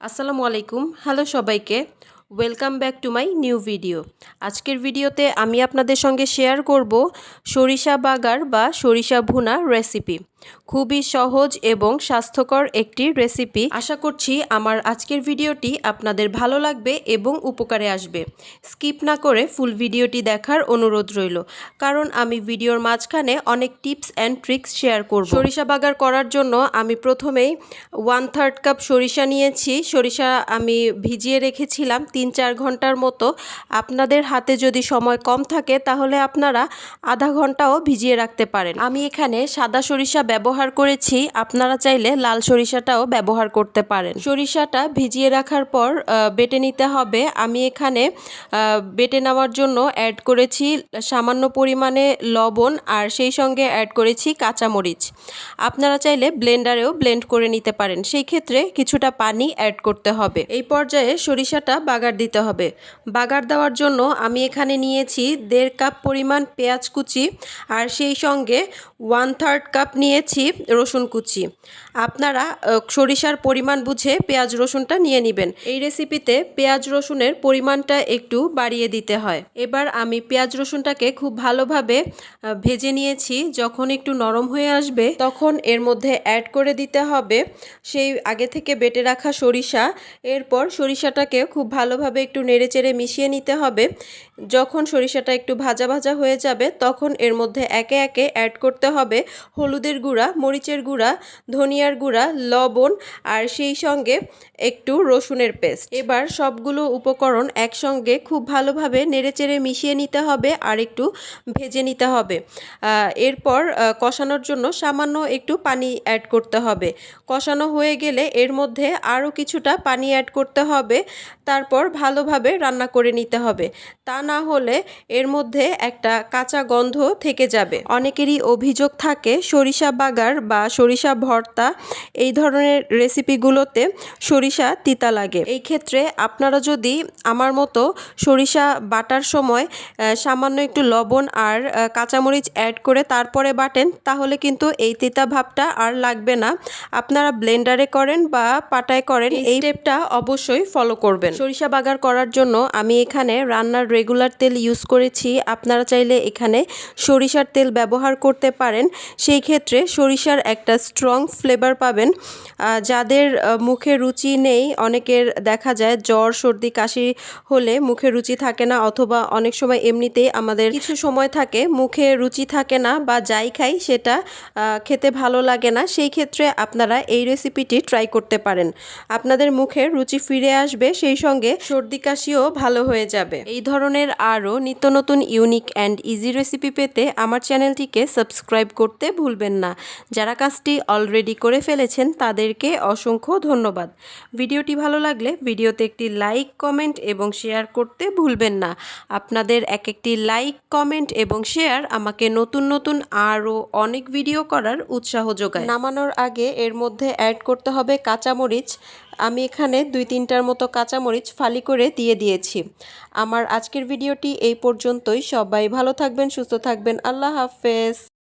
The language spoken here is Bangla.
আসসালামু আলাইকুম। হ্যালো সবাইকে। Welcome back to my new video আজকের ভিডিওতে আমি আপনাদের সঙ্গে শেয়ার করব সরিষা বাগার বা সরিষা ভুনা রেসিপি খুবই সহজ এবং স্বাস্থ্যকর একটি রেসিপি আশা করছি আমার আজকের ভিডিওটি আপনাদের ভালো লাগবে এবং উপকারে আসবে। স্কিপ না করে ফুল ভিডিওটি দেখার অনুরোধ রইল। কারণ আমি ভিডিওর মাঝখানে অনেক টিপস অ্যান্ড ট্রিক্স শেয়ার করব। সরিষা বাগার করার জন্য আমি প্রথমেই ওয়ান থার্ড কাপ সরিষা নিয়েছি। সরিষা আমি ভিজিয়ে রেখেছিলাম তিন চার ঘণ্টার মতো। আপনাদের হাতে যদি সময় কম থাকে তাহলে আপনারা আধা ঘন্টাও ভিজিয়ে রাখতে পারেন। আমি এখানে সাদা সরিষা ব্যবহার করেছি, আপনারা চাইলে লাল সরিষাটাও ব্যবহার করতে পারেন। সরিষাটা ভিজিয়ে রাখার পর বেটে নিতে হবে। আমি এখানে বেটে নেওয়ার জন্য অ্যাড করেছি সামান্য পরিমাণে লবণ আর সেই সঙ্গে অ্যাড করেছি কাঁচামরিচ। আপনারা চাইলে ব্লেন্ডারেও ব্লেন্ড করে নিতে পারেন। সেই ক্ষেত্রে কিছুটা পানি অ্যাড করতে হবে। এই পর্যায়ে সরিষাটা বাগার দিতে হবে। বাগার দেওয়ার জন্য আমি এখানে নিয়েছি দেড় কাপ পরিমাণ পেঁয়াজ কুচি আর সেই সঙ্গে ওয়ান থার্ড কাপ নিয়েছি রসুন কুচি। আপনারা সরিষার পরিমাণ বুঝে পেঁয়াজ রসুনটা নিয়ে নেবেন। এই রেসিপিতে পেঁয়াজ রসুনের পরিমাণটা একটু বাড়িয়ে দিতে হয়। এবার আমি পেঁয়াজ রসুনটাকে খুব ভালোভাবে ভেজে নিয়েছি। যখন একটু নরম হয়ে আসবে, তখন এর মধ্যে অ্যাড করে দিতে হবে সেই আগে থেকে বেটে রাখা সরিষা। এরপর সরিষাটাকে খুব ভালোভাবে একটু নেড়েচেড়ে মিশিয়ে নিতে হবে। যখন সরিষাটা একটু ভাজা ভাজা হয়ে যাবে, তখন এর মধ্যে একে একে অ্যাড করতে হবে। হলুদের গুঁড়া, মরিচের গুঁড়া, ধনিয়ার গুঁড়া, লবণ আর সেই সঙ্গে একটু রসুনের পেস্ট। এবার সবগুলো উপকরণ একসঙ্গে খুব ভালোভাবে নেড়েচেড়ে মিশিয়ে নিতে হবে আর একটু ভেজে নিতে হবে। এরপর কষানোর জন্য সামান্য একটু পানি অ্যাড করতে হবে। কষানো হয়ে গেলে এর মধ্যে আরও কিছুটা পানি অ্যাড করতে হবে। তারপর ভালোভাবে রান্না করে নিতে হবে। তা না হলে এর মধ্যে একটা কাঁচা গন্ধ থেকে যাবে। অনেকেরই অভিযোগ থাকে, সরিষা বাগার বা সরিষা ভর্তা এই ধরনের রেসিপিগুলোতে সরিষা তিতা লাগে। এই ক্ষেত্রে আপনারা যদি আমার মতো সরিষা বাটার সময় সামান্য একটু লবণ আর কাঁচামরিচ অ্যাড করে তারপরে বাটেন তাহলে কিন্তু এই তিতা ভাবটা আর লাগবে না। আপনারা ব্লেন্ডারে করেন বা পাটায় করেন এই স্টেপটা অবশ্যই ফলো করবেন। সরিষা বাগার করার জন্য আমি এখানে রান্নার রেগুলার তেল ইউজ করেছি। আপনারা চাইলে এখানে সরিষার তেল ব্যবহার করতে পারেন। সেই ক্ষেত্রে সরিষার একটা স্ট্রং ফ্লেভার পাবেন। যাদের মুখে রুচি নেই, অনেকের দেখা যায় জ্বর, সর্দি, কাশি হলে মুখে রুচি থাকে না অথবা অনেক সময় এমনিতেই আমাদের কিছু সময় থাকে, মুখে রুচি থাকে না বা যাই খাই সেটা খেতে ভালো লাগে না। সেই ক্ষেত্রে আপনারা এই রেসিপিটি ট্রাই করতে পারেন। আপনাদের মুখে রুচি ফিরে আসবে, সেই সঙ্গে সর্দি, কাশিও ভালো হয়ে যাবে। এই ধরনের আরও নিত্য নতুন ইউনিক অ্যান্ড ইজি রেসিপি পেতে আমার চ্যানেলটিকে সাবস্ক্রাইব করতে ভুলবেন না। যারা কাজটি অলরেডি করে ফেলেছেন তাদেরকে অসংখ্য ধন্যবাদ। ভিডিওটি ভালো লাগলে ভিডিওতে একটি লাইক কমেন্ট এবং শেয়ার করতে ভুলবেন না। আপনাদের এক একটি লাইক কমেন্ট এবং শেয়ার আমাকে নতুন নতুন আরও অনেক ভিডিও করার উৎসাহ যোগায়। নামানোর আগে এর মধ্যে অ্যাড করতে হবে কাঁচামরিচ। আমি এখানে দুই তিনটার মতো কাঁচামরিচ ফালি করে দিয়ে দিয়েছি। আমার আজকের ভিডিওটি এই পর্যন্তই। সবাই ভালো থাকবেন, সুস্থ থাকবেন। আল্লাহ হাফেজ।